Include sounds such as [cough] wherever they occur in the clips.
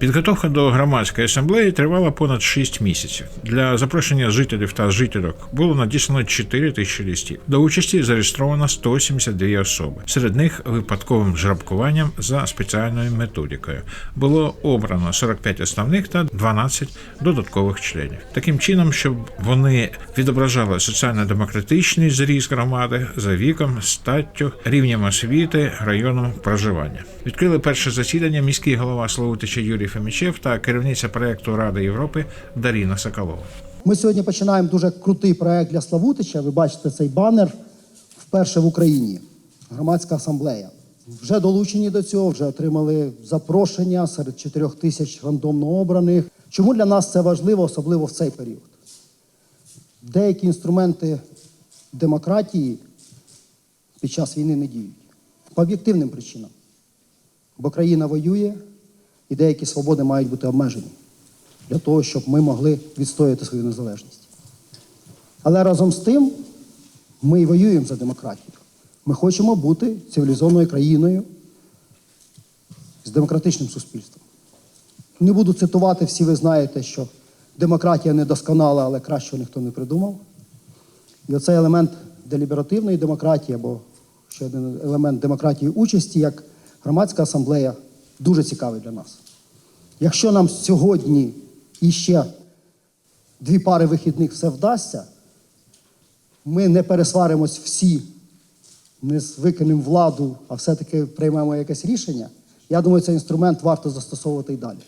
Підготовка до громадської асамблеї тривала понад 6 місяців. Для запрошення жителів та жительок було надіслано 4 тисячі листів. До участі зареєстровано 172 особи. Серед них випадковим жрабкуванням за спеціальною методикою було обрано 45 основних та 12 додаткових членів. Таким чином, щоб вони відображали соціально-демократичний зріст громади за віком, статтю, рівнем освіти, районом проживання. Відкрили перше засідання міський голова Славутича Юрій Фемічев та керівниця проекту Ради Європи Даріна Соколова. Ми сьогодні починаємо дуже крутий проект для Славутича. Ви бачите цей банер вперше в Україні. Громадська асамблея. Вже долучені до цього, вже отримали запрошення серед 4 тисяч рандомно обраних. Чому для нас це важливо, особливо в цей період? Деякі інструменти демократії під час війни не діють. По об'єктивним причинам. Бо країна воює, і деякі свободи мають бути обмежені для того, щоб ми могли відстояти свою незалежність. Але разом з тим ми воюємо за демократію. Ми хочемо бути цивілізованою країною з демократичним суспільством. Не буду цитувати, всі ви знаєте, що демократія недосконала, але кращого ніхто не придумав. І оцей елемент деліберативної демократії, або ще один елемент демократії участі, як громадська асамблея, дуже цікавий для нас. Якщо нам сьогодні іще дві пари вихідних все вдасться, ми не пересваримось всі, не викинемо владу, а все-таки приймемо якесь рішення. Я думаю, цей інструмент варто застосовувати і далі.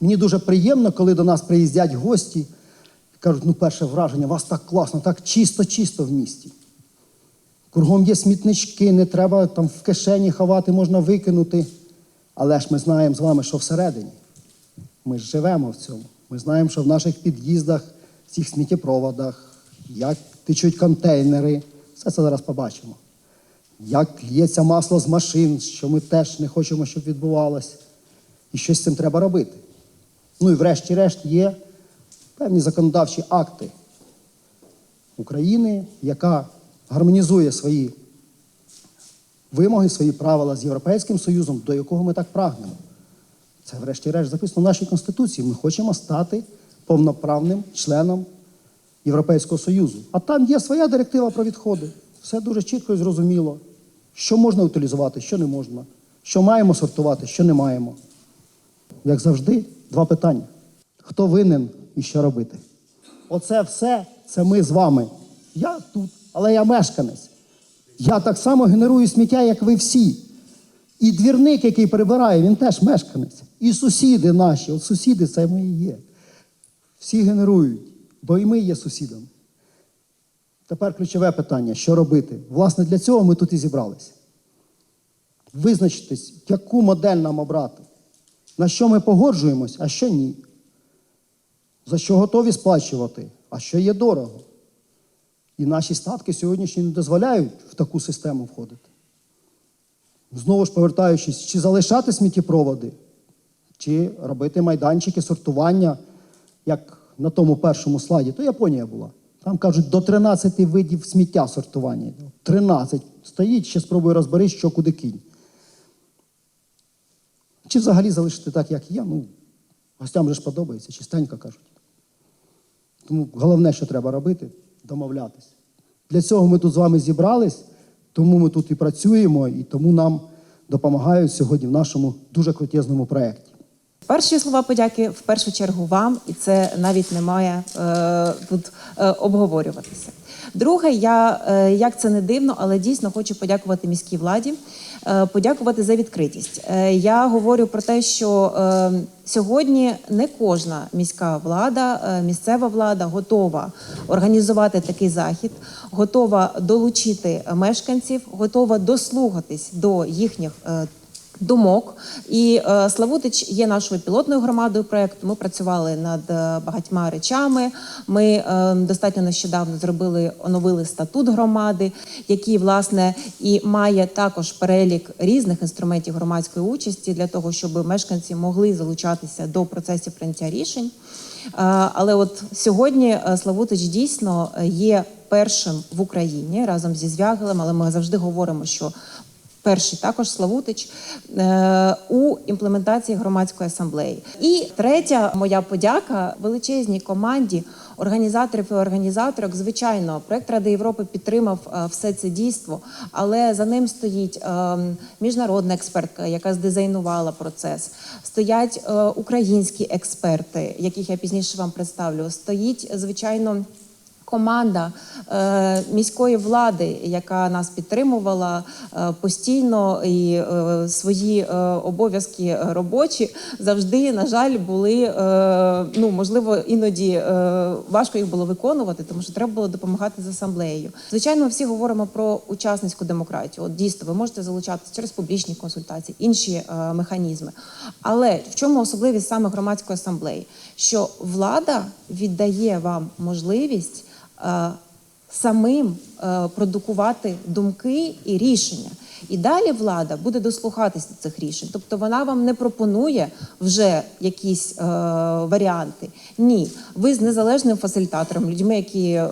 Мені дуже приємно, коли до нас приїздять гості і кажуть, ну перше враження, вас так класно, так чисто-чисто в місті. Кругом є смітнички, не треба там в кишені ховати, можна викинути. Але ж ми знаємо з вами, що всередині. Ми ж живемо в цьому. Ми знаємо, що в наших під'їздах, в цих сміттєпроводах, як течуть контейнери, все це зараз побачимо. Як лється масло з машин, що ми теж не хочемо, щоб відбувалося. І щось з цим треба робити. Ну і врешті-решт є певні законодавчі акти України, яка гармонізує свої вимоги, свої правила з Європейським Союзом, до якого ми так прагнемо. Це, врешті-решт, записано в нашій Конституції. Ми хочемо стати повноправним членом Європейського Союзу. А там є своя директива про відходи. Все дуже чітко і зрозуміло, що можна утилізувати, що не можна, що маємо сортувати, що не маємо. Як завжди, два питання: хто винен і що робити? Оце все це ми з вами. Я тут, але я мешканець. Я так само генерую сміття, як ви всі. І двірник, який прибирає, він теж мешканець. І сусіди наші, от сусіди це ми і є. Всі генерують, бо і ми є сусідами. Тепер ключове питання: що робити? Власне, для цього ми тут і зібралися. Визначитись, яку модель нам обрати, на що ми погоджуємось, а що ні. За що готові сплачувати, а що є дорого. І наші статки сьогоднішні не дозволяють в таку систему входити. Знову ж повертаючись, чи залишати сміттєпроводи, чи робити майданчики сортування, як на тому першому слайді, то Японія була. Там кажуть, до 13 видів сміття сортування. 13. Стоїть, ще спробуй розберись, що куди кинь. Чи взагалі залишити так, як є? Ну, гостям же ж подобається, чистенько кажуть. Тому головне, що треба робити домовлятись. Для цього ми тут з вами зібрались, тому ми тут і працюємо, і тому нам допомагають сьогодні в нашому дуже крутезному проєкті. Перші слова подяки в першу чергу вам, і це навіть не має е, тут е, обговорюватися. Друге, я е, як це не дивно, але дійсно хочу подякувати міській владі, е, подякувати за відкритість. Е, я говорю про те, що сьогодні не кожна міська влада, місцева влада готова організувати такий захід, готова долучити мешканців, готова дослухатись до їхніх. Е, думок. І е, Славутич є нашою пілотною громадою проєкту. Ми працювали над е, багатьма речами. Ми е, достатньо нещодавно зробили, оновили статут громади, який, власне, і має також перелік різних інструментів громадської участі для того, щоб мешканці могли залучатися до процесів прийняття рішень. Е, Але от сьогодні е, Славутич дійсно є першим в Україні разом зі Звягелем, але ми завжди говоримо, що перший також Славутич е, у імплементації громадської асамблеї. І третя моя подяка величезній команді організаторів і організаторок. Звичайно, проект Ради Європи підтримав е, все це дійство, але за ним стоїть е, міжнародна експертка, яка здизайнувала процес. Стоять українські експерти, яких я пізніше вам представлю. Стоїть звичайно. Команда е, міської влади, яка нас підтримувала е, постійно, і е, свої обов'язки робочі завжди, на жаль, були ну можливо іноді важко їх було виконувати, тому що треба було допомагати з асамблеєю. Звичайно, ми всі говоримо про учасницьку демократію. От дійсно, ви можете залучатися через публічні консультації, інші механізми. Але в чому особливість саме громадської асамблеї? Що влада віддає вам можливість самим е, продукувати думки і рішення. І далі влада буде дослухатись до цих рішень. Тобто вона вам не пропонує вже якісь е, варіанти. Ні, ви з незалежним фасилітатором, людьми, які е,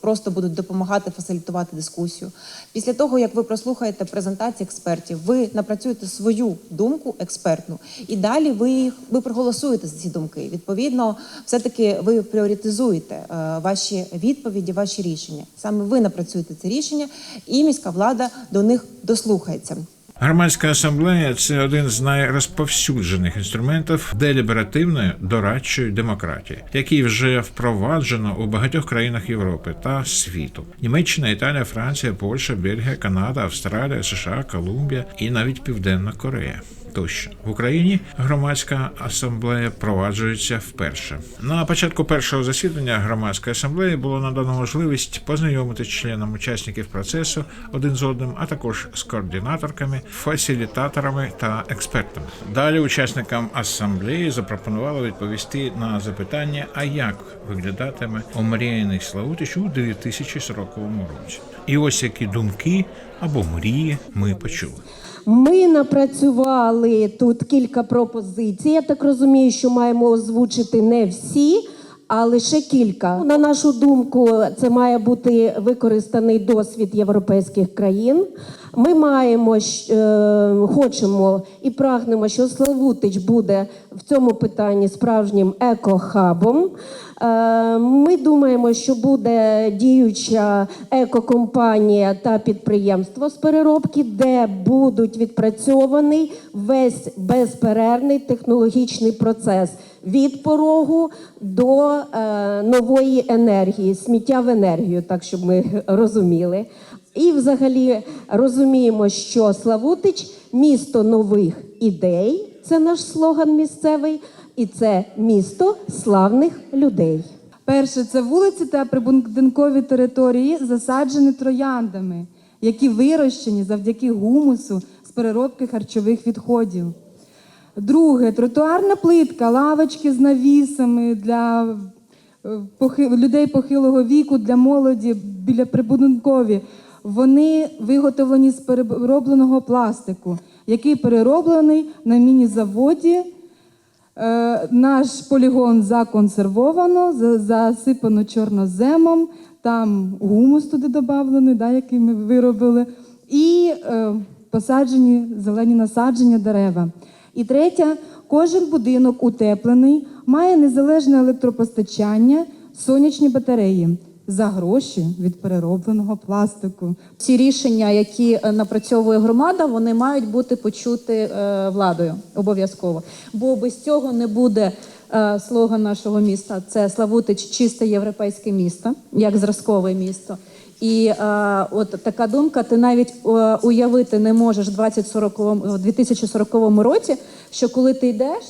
просто будуть допомагати фасилітувати дискусію. Після того, як ви прослухаєте презентації експертів, ви напрацюєте свою думку експертну, і далі ви ви проголосуєте за ці думки. Відповідно, все-таки ви пріоритизуєте е, ваші відповіді, ваші рішення. Саме ви напрацюєте це рішення, і міська влада до них дослухається. Громадська асамблея це один з найрозповсюджених інструментів деліберативної дорадчої демократії, який вже впроваджено у багатьох країнах Європи та світу: Німеччина, Італія, Франція, Польща, Бельгія, Канада, Австралія, США, Колумбія і навіть Південна Корея. Тощо в Україні громадська асамблея впроваджується вперше. На початку першого засідання громадської асамблеї було надано можливість познайомити членам учасників процесу один з одним, а також з координаторками, фасилітаторами та експертами. Далі учасникам асамблеї запропонували відповісти на запитання, а як виглядатиме омріяний Славутич у 2040 році. І ось які думки або мрії ми почули. Ми напрацювали тут кілька пропозицій. Я так розумію, що маємо озвучити не всі, а лише кілька. На нашу думку, це має бути використаний досвід європейських країн. Ми маємо е, хочемо і прагнемо, що Славутич буде в цьому питанні справжнім екохабом. Е, Ми думаємо, що буде діюча екокомпанія та підприємство з переробки, де будуть відпрацьований весь безперервний технологічний процес від порогу до е, нової енергії, сміття в енергію, так щоб ми розуміли. І взагалі розуміємо, що Славутич місто нових ідей. Це наш слоган місцевий, і це місто славних людей. Перше, це вулиці та прибудинкові території засаджені трояндами, які вирощені завдяки гумусу з переробки харчових відходів. Друге, тротуарна плитка, лавочки з навісами для е, людей похилого віку, для молоді біля прибудинкові. Вони виготовлені з переробленого пластику, який перероблений на міні-заводі. Е, Наш полігон законсервовано, засипано чорноземом, там гумус туди додавлений, да, який ми виробили, і е, посаджені зелені насадження дерева. І третє, кожен будинок утеплений, має незалежне електропостачання, сонячні батареї за гроші від переробленого пластику. Ці рішення, які е, напрацьовує громада, вони мають бути почути е, владою обов'язково. Бо без цього не буде е, слоган нашого міста. Це Славутич чисте європейське місто, як зразкове місто. І е, от така думка, ти навіть е, уявити не можеш в 2040, в 2040 році, що коли ти йдеш.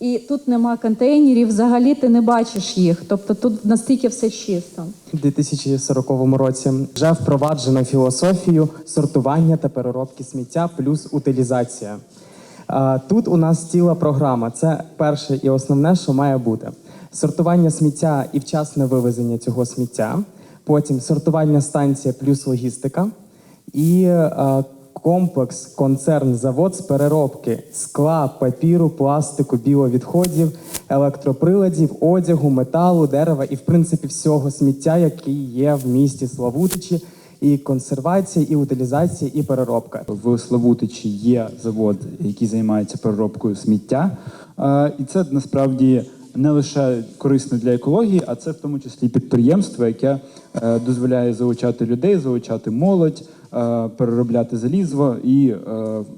І тут нема контейнерів, взагалі ти не бачиш їх. Тобто тут настільки все чисто. У 2040 році вже впроваджено філософію сортування та переробки сміття плюс утилізація. А, Тут у нас ціла програма. Це перше і основне, що має бути: сортування сміття і вчасне вивезення цього сміття, потім сортування станція плюс логістика і е, комплекс, концерн, завод з переробки скла, папіру, пластику, біовідходів, електроприладів, одягу, металу, дерева і, в принципі, всього сміття, який є в місті Славутичі і консервація, і утилізація, і переробка. В Славутичі є завод, який займається переробкою сміття. Е, І це насправді не лише корисно для екології, а це в тому числі підприємство, яке е, дозволяє залучати людей, залучати молодь, е, переробляти залізо і е,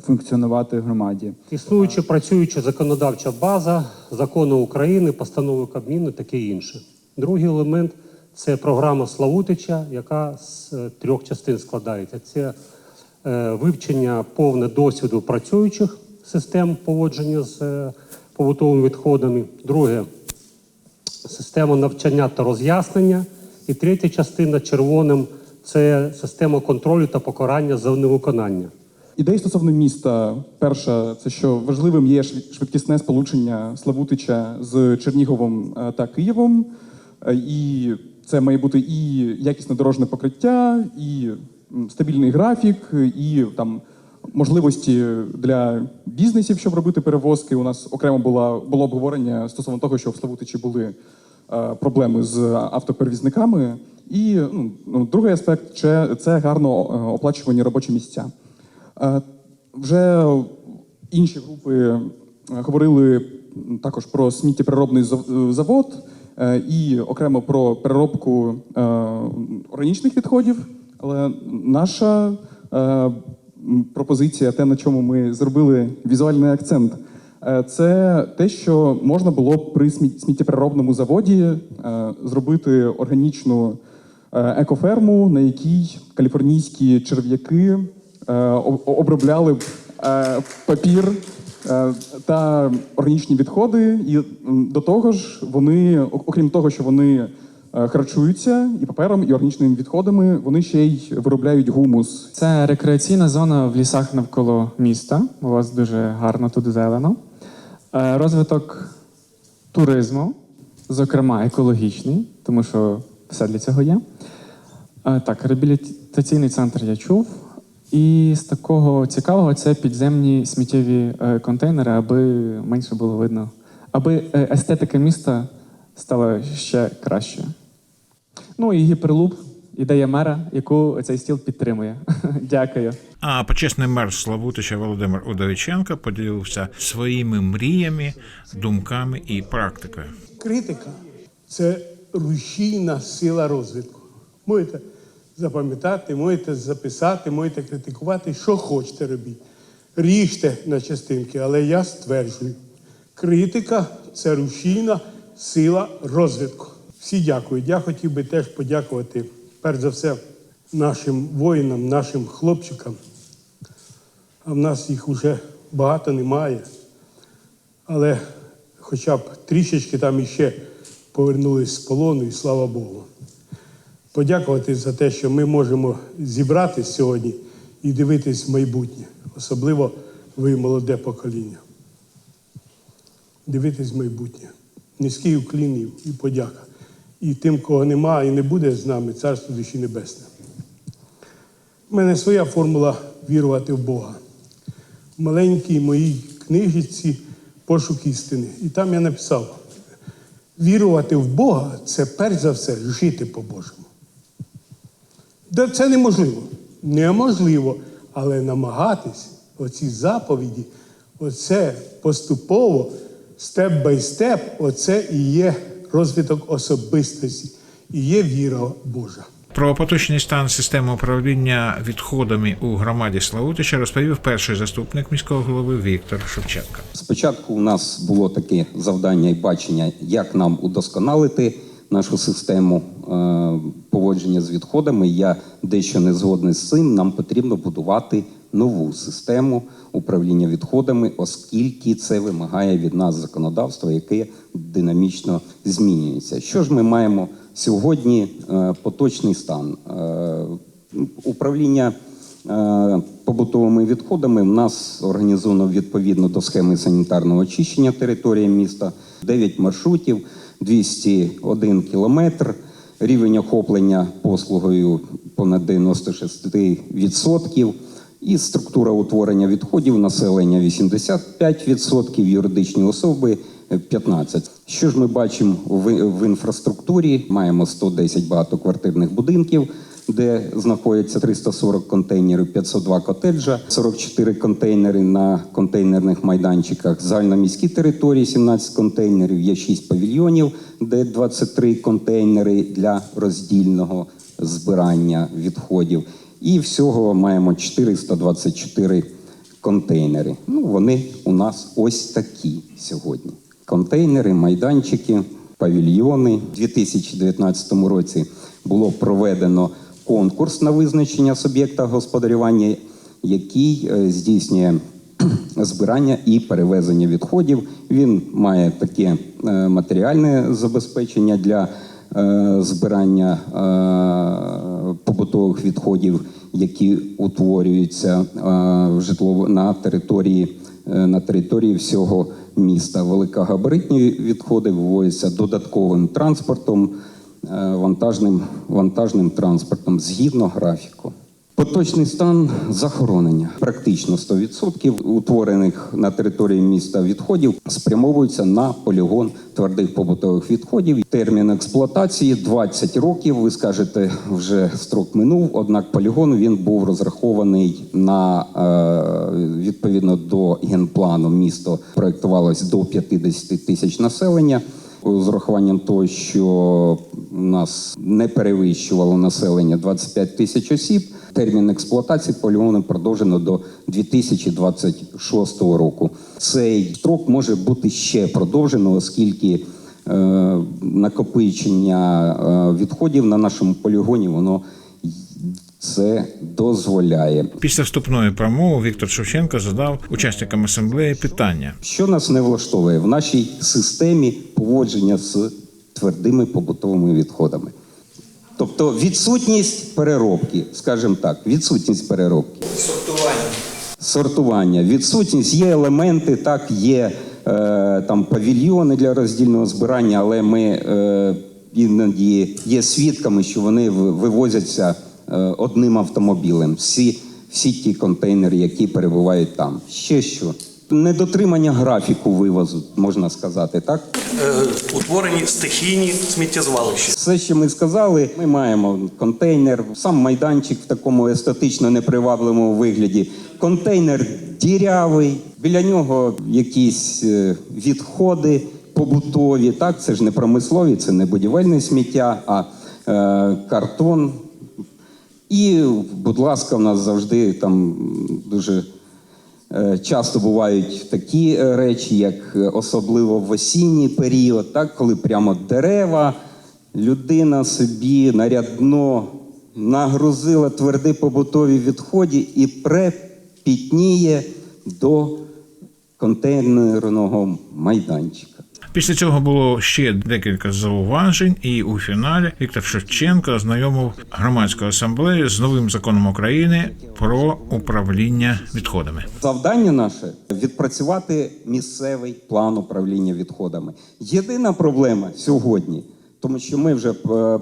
функціонувати громаді. Існуюча працююча законодавча база закону України, постанови Кабміну, таке інше. Другий елемент це програма Славутича, яка з трьох частин складається. Це вивчення повне досвіду працюючих систем поводження з побутовими відходами. Друге система навчання та роз'яснення. І третя частина червоним це система контролю та покарання за невиконання. Ідеї стосовно міста. Перша, це що важливим є швидкісне сполучення Славутича з Черніговом е, та Києвом. Е, І це має бути і якісне дорожне покриття, і стабільний графік, і там можливості для бізнесів, щоб робити перевозки. У нас окремо була було обговорення стосовно того, що в Славутичі були е, проблеми з автоперевізниками. І ну, ну, другий аспект це, гарно е, оплачувані робочі місця. Е, Вже інші групи говорили також про сміттєпереробний е, завод і окремо про переробку органічних відходів. Але наша пропозиція, те, на чому ми зробили візуальний акцент, е, це те, що можна було при сміт- сміттєпереробному заводі е, зробити органічну е, екоферму, на якій каліфорнійські черв'яки об- обробляли б папір та органічні відходи. І до того ж, вони, окрім того, що вони харчуються і папером, і органічними відходами, вони ще й виробляють гумус. Це рекреаційна зона в лісах навколо міста. У вас дуже гарно тут зелено. Е, Розвиток туризму, зокрема екологічний, тому що все для цього є. Е, Так, реабілітаційний центр я чув. І з такого цікавого це підземні сміттєві е, контейнери, аби менше було видно, аби е, естетика міста стала ще кращою. Ну і гіперлуп, ідея мера, яку цей стіл підтримує. [laughs] Дякую. А почесний мер Славутича Володимир Удовиченко поділився своїми мріями, думками і практикою. Критика це рушійна сила розвитку. Можете запам'ятати, можете записати, можете критикувати, що хочете робіть. Ріжте на частинки, але я стверджую, критика це рушійна сила розвитку. Всі дякують. Я хотів би теж подякувати, перш за все, нашим воїнам, нашим хлопчикам. А в нас їх вже багато немає але хоча б трішечки там іще повернулись з полону, і слава Богу. Подякувати за те, що ми можемо зібратись сьогодні і дивитись в майбутнє, особливо ви, молоде покоління. Дивитись в майбутнє. Низький уклін і- і подяка. І тим, кого нема і не буде з нами, царство душі небесне. У мене своя формула вірувати в Бога в маленькій моїй книжці Пошук істини. І там я написав: вірувати в Бога це перш за все жити по-божому. Да, Це неможливо. Неможливо. Але намагатись оці заповіді, оце поступово, степ бай степ, оце і є розвиток особистості, і є віра Божа. Про поточний стан системи управління відходами у громаді Славутича розповів перший заступник міського голови Віктор Шевченко. Спочатку у нас було таке завдання і бачення, як нам удосконалити нашу систему е, поводження з відходами. Я дещо не згодний з цим. Нам потрібно будувати нову систему управління відходами, оскільки це вимагає від нас законодавство, яке динамічно змінюється. Що ж ми маємо сьогодні? Е, Поточний стан Е, управління. Е, Побутовими відходами в нас організовано відповідно до схеми санітарного очищення території міста 9 маршрутів, 201 кілометр. Рівень охоплення послугою понад 96%. І структура утворення відходів населення 85%, юридичні особи 15%. Що ж ми бачимо в, інфраструктурі? Маємо 110 багатоквартирних будинків, де знаходяться 340 контейнерів, 502 котеджа, 44 контейнери на контейнерних майданчиках. Загальноміські території 17 контейнерів, є 6 павільйонів, де 23 контейнери для роздільного збирання відходів. І всього маємо 424 контейнери. Ну, вони у нас ось такі сьогодні. Контейнери, майданчики, павільйони. У 2019 році було проведено конкурс на визначення суб'єкта господарювання, який е, здійснює [clears throat] збирання і перевезення відходів. Він має таке е, матеріальне забезпечення для е, збирання побутових відходів, які утворюються в житлово на території е, на території всього міста. Великогабаритні відходи вивозяться додатковим транспортом, е, вантажним, вантажним транспортом згідно графіку. Поточний стан захоронення практично 100% утворених на території міста відходів спрямовуються на полігон твердих побутових відходів. Термін експлуатації 20 років. Ви скажете, вже строк минув. Однак полігон він був розрахований на е, відповідно до генплану. Місто проектувалось до 50 тисяч населення з урахуванням того, що у нас не перевищувало населення 25 тисяч осіб. Термін експлуатації полігону продовжено до 2026 року. Цей строк може бути ще продовжено, оскільки е, накопичення е, відходів на нашому полігоні воно це дозволяє. Після вступної промови Віктор Шевченко задав учасникам асамблеї питання. Що нас не влаштовує в нашій системі поводження з твердими побутовими відходами? Тобто відсутність переробки, скажімо так, відсутність переробки. Сортування. Сортування. Відсутність є елементи, так, є е, там павільйони для роздільного збирання, але ми е, іноді є свідками, що вони вивозяться е, одним автомобілем. Всі, всі ті контейнери, які перебувають там. Ще що? Недотримання графіку вивозу, можна сказати, так? Е, утворені стихійні сміттєзвалища. Все, що ми сказали, ми маємо контейнер, сам майданчик в такому естетично непривабливому вигляді. Контейнер дірявий, біля нього якісь е, відходи побутові. Так, це ж не промислові, це не будівельне сміття, а е, картон. І, будь ласка, в нас завжди там дуже Часто бувають такі е, речі, як е, особливо в осінній період, так, коли прямо дерева, людина собі нарядно нагрузила тверді побутові відходи і препітніє до контейнерного майданчика. Після цього було ще декілька зауважень, і у фіналі Віктор Шевченко ознайомив громадську асамблею з новим законом України про управління відходами. Завдання наше відпрацювати місцевий план управління відходами. Єдина проблема сьогодні, тому що ми вже е,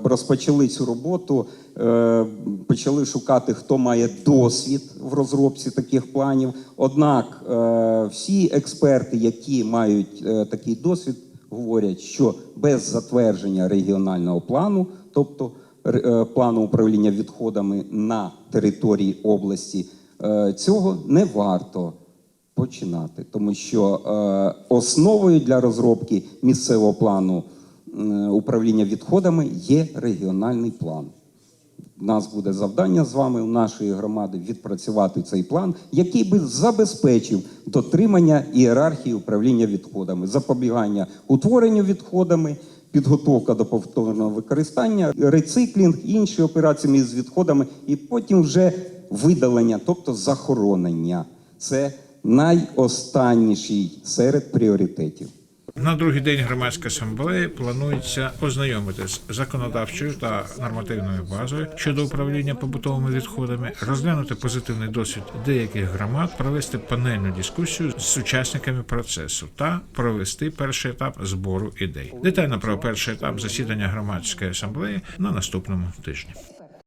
розпочали цю роботу, е, почали шукати, хто має досвід в розробці таких планів. Однак е, всі експерти, які мають такий досвід, говорять, що без затвердження регіонального плану, тобто плану управління відходами на території області, цього не варто починати, тому що е, основою для розробки місцевого плану управління відходами є регіональний план. У нас буде завдання з вами у нашої громади відпрацювати цей план, який би забезпечив дотримання ієрархії управління відходами, запобігання утворенню відходами, підготовка до повторного використання, рециклінг, інші операції з відходами, і потім вже видалення, тобто захоронення. Це найостанніший серед пріоритетів. На другий день громадської асамблеї планується ознайомити з законодавчою та нормативною базою щодо управління побутовими відходами, розглянути позитивний досвід деяких громад, провести панельну дискусію з учасниками процесу та провести перший етап збору ідей. Детально про перший етап засідання громадської асамблеї на наступному тижні.